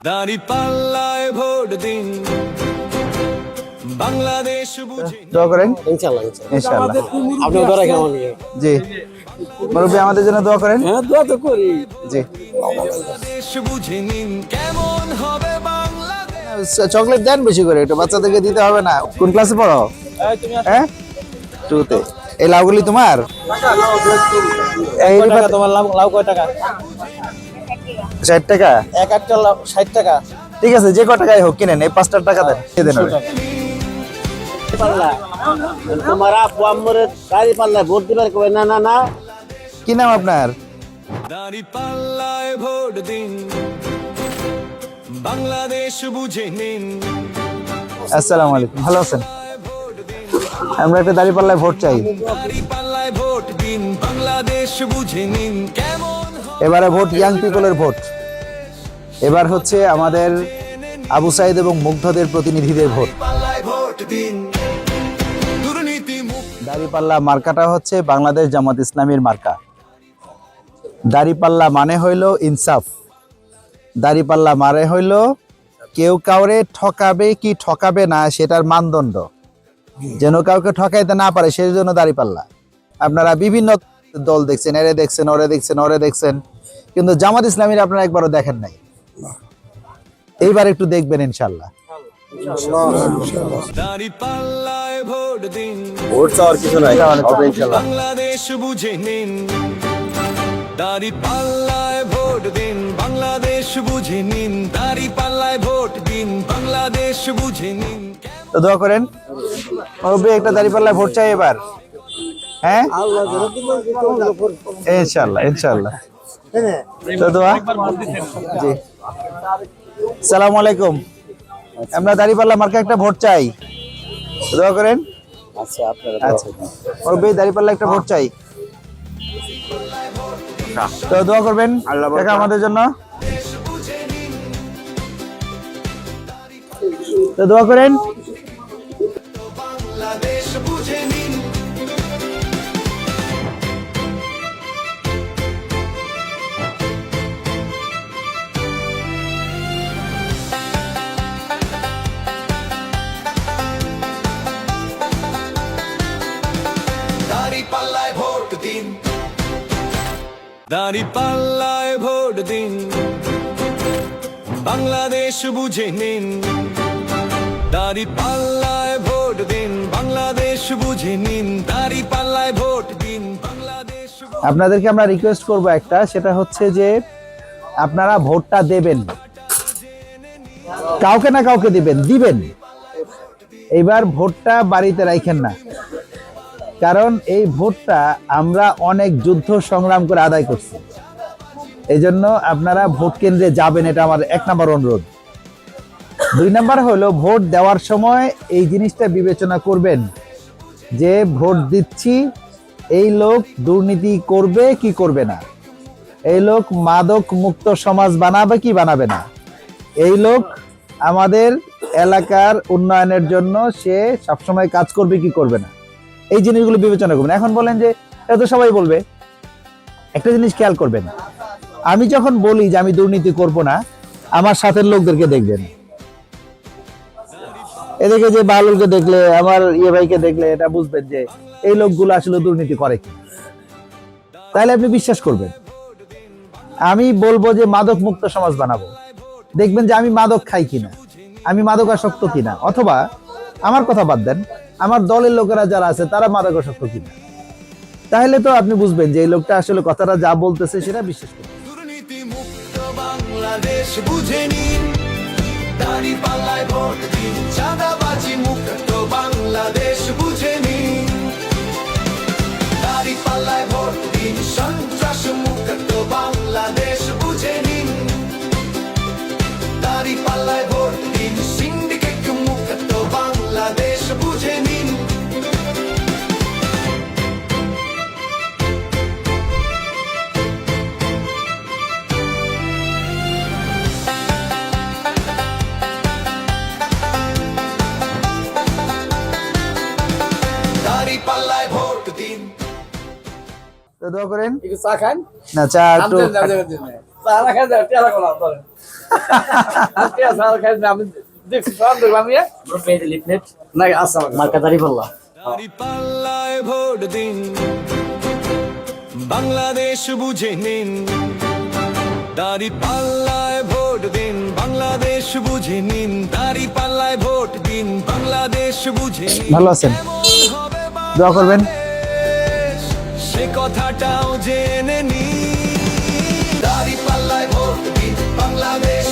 দাড়ি পাল্লায় ভোট দিন বাংলাদেশ বুঝে দোয়া করেন ইনশাল্লাহ ইনশাল্লাহ ইনশাআল্লাহ আপনি দোয়া রাখেন আমাকে জি মুরব্বী আমাদের জন্য দোয়া করেন হ্যাঁ দোয়া তো করি জি বাংলাদেশ বুঝে নিন কেমন হবে বাংলাদেশ চকলেট দেন বেশি করে একটু বাচ্চাদেরকে দিতে হবে না কোন ক্লাসে পড়ো হ্যাঁ টুতে এই লাউগুলি তোমার এই তোমার লাভ কয় টাকা ষাট টাকা? এক একটা ষাট টাকা। ঠিক আছে যে ক টাকাই হোক কিনেন এই পাঁচটার টাকা দেন দিয়ে দেন পাল্লা। তোমার আপু আম্মরে গাড়ি পাল্লা ভোট দিবার কবে না না না। কি নাম আপনার? দাড়ি পাল্লায় ভোট দিন। বাংলাদেশ বুঝে নিন। আসসালামু আলাইকুম ভালো আছেন? আমরা একটা দাড়ি পাল্লায় ভোট চাই। দাড়ি পাল্লায় ভোট দিন বাংলাদেশ বুঝে নিন। কেমন এবারে ভোট ইয়াং পিপলের ভোট। এবার হচ্ছে আমাদের আবু সাইদ এবং মুগ্ধদের প্রতিনিধিদের ভোট। দাড়িপাল্লা মার্কাটা হচ্ছে বাংলাদেশ জামাত ইসলামীর মার্কা। দাড়িপাল্লা মানে হইল ইনসাফ। দাড়িপাল্লা মানে হইল কেউ কাউরে ঠকাবে কি ঠকাবে না সেটার মানদণ্ড। যেন কাউকে ঠকাইতে না পারে সেই জন্য দাড়িপাল্লা। আপনারা বিভিন্ন দল দেখছেন, এরে দেখছেন, ওরে দেখছেন ওরে দেখছেন। কিন্তু জামাত ইসলামীর আপনারা একবারও দেখেন নাই। এইবার একটু দেখবেন ইনশাল্লাহ ভোট দিন। ভোট চাওয়ার কিছু নাই ইনশাল্লাহ বাংলাদেশ বুঝে নিন। দাড়ি পাল্লায় ভোট দিন বাংলাদেশ বুঝে নিন। দাড়ি পাল্লায় ভোট দিন বাংলাদেশ বুঝে নিন। তো দোয়া করেন। মুরব্বী একটা দাড়িপাল্লায় ভোট চাই এবার। হ্যাঁ? ইনশাল্লাহ ইনশাল্লাহ জি। সালাম আলাইকুম। আমরা দাড়িপাল্লা মার্কে একটা ভোট চাই। দোয়া করেন। আচ্ছা আপনারা আচ্ছা। দাড়িপাল্লা একটা ভোট চাই। তো দোয়া করবেন। আমাদের জন্য। তো দোয়া করেন। দাড়ি পাল্লায় ভোট দিন। বাংলাদেশ বুঝে নিন। দাড়ি পাল্লায় ভোট দিন। বাংলাদেশ বুঝে নিন। দাড়ি পাল্লায় ভোট দিন। বাংলাদেশ আপনাদেরকে আমরা রিকোয়েস্ট করব একটা, সেটা হচ্ছে যে আপনারা ভোটটা দেবেন। কাউকে না কাউকে দিবেন দিবেন। এবার ভোটটা বাড়িতে রাখেন না। কারণ এই ভোটটা আমরা অনেক যুদ্ধ সংগ্রাম করে আদায় করছি। এই জন্য আপনারা ভোট কেন্দ্রে যাবেন, এটা আমার এক নম্বর অনুরোধ। দুই নম্বর হলো, ভোট দেওয়ার সময় এই জিনিসটা বিবেচনা করবেন যে ভোট দিচ্ছি, এই লোক দুর্নীতি করবে কি করবে না? এই লোক মাদক মুক্ত সমাজ বানাবে কি বানাবে না? এই লোক আমাদের এলাকার উন্নয়নের জন্য সে সবসময় কাজ করবে কি করবে না? এই জিনিসগুলো বিবেচনা করবেন। এখন বলেন যে, এটা তো সবাই বলবে। একটা জিনিস খেয়াল করবেন। আমি যখন বলি যে আমি দুর্নীতি করব না, আমার সাথের লোকদেরকে দেখবেন। এদিকে যে বালুলকে দেখলে, আমার ইয়ে ভাইকে দেখলে, এটা বুঝবেন যে এই লোকগুলো আসলে দুর্নীতি করে কি। তাহলে আপনি বিশ্বাস করবেন। আমি বলব যে মাদক মুক্ত সমাজ বানাবো। দেখবেন যে আমি মাদক খাই কিনা, আমি মাদকাসক্ত কিনা, অথবা আমার কথা বাদ দেন আমার দলের লোকেরা যারা আছে, তারা মাদকাসক্ত কিনা? তাহলে তো আপনি বুঝবেন যে এই লোকটা আসলে কথাটা যা বলতেছে সেটা বিশ্বাস করবেন দুর্নীতি মুক্ত বাংলাদেশ দোয়া করেন। একটু চা খান। না চা একটু চা রাখা যায় টেলা করলাম মার্কা দাঁড়ি পাল্লা দাড়ি পাল্লায় ভোট দিন বাংলাদেশ বুঝে নিন। দাড়ি পাল্লায় ভোট দিন বাংলাদেশ বুঝে নিন। দাড়ি পাল্লায় ভোট দিন বাংলাদেশ বুঝে ভালো আছেন? দোয়া করবেন। সে কথাটাও জেনে নি। দাড়ি পাল্লায় দিন বাংলাদেশ।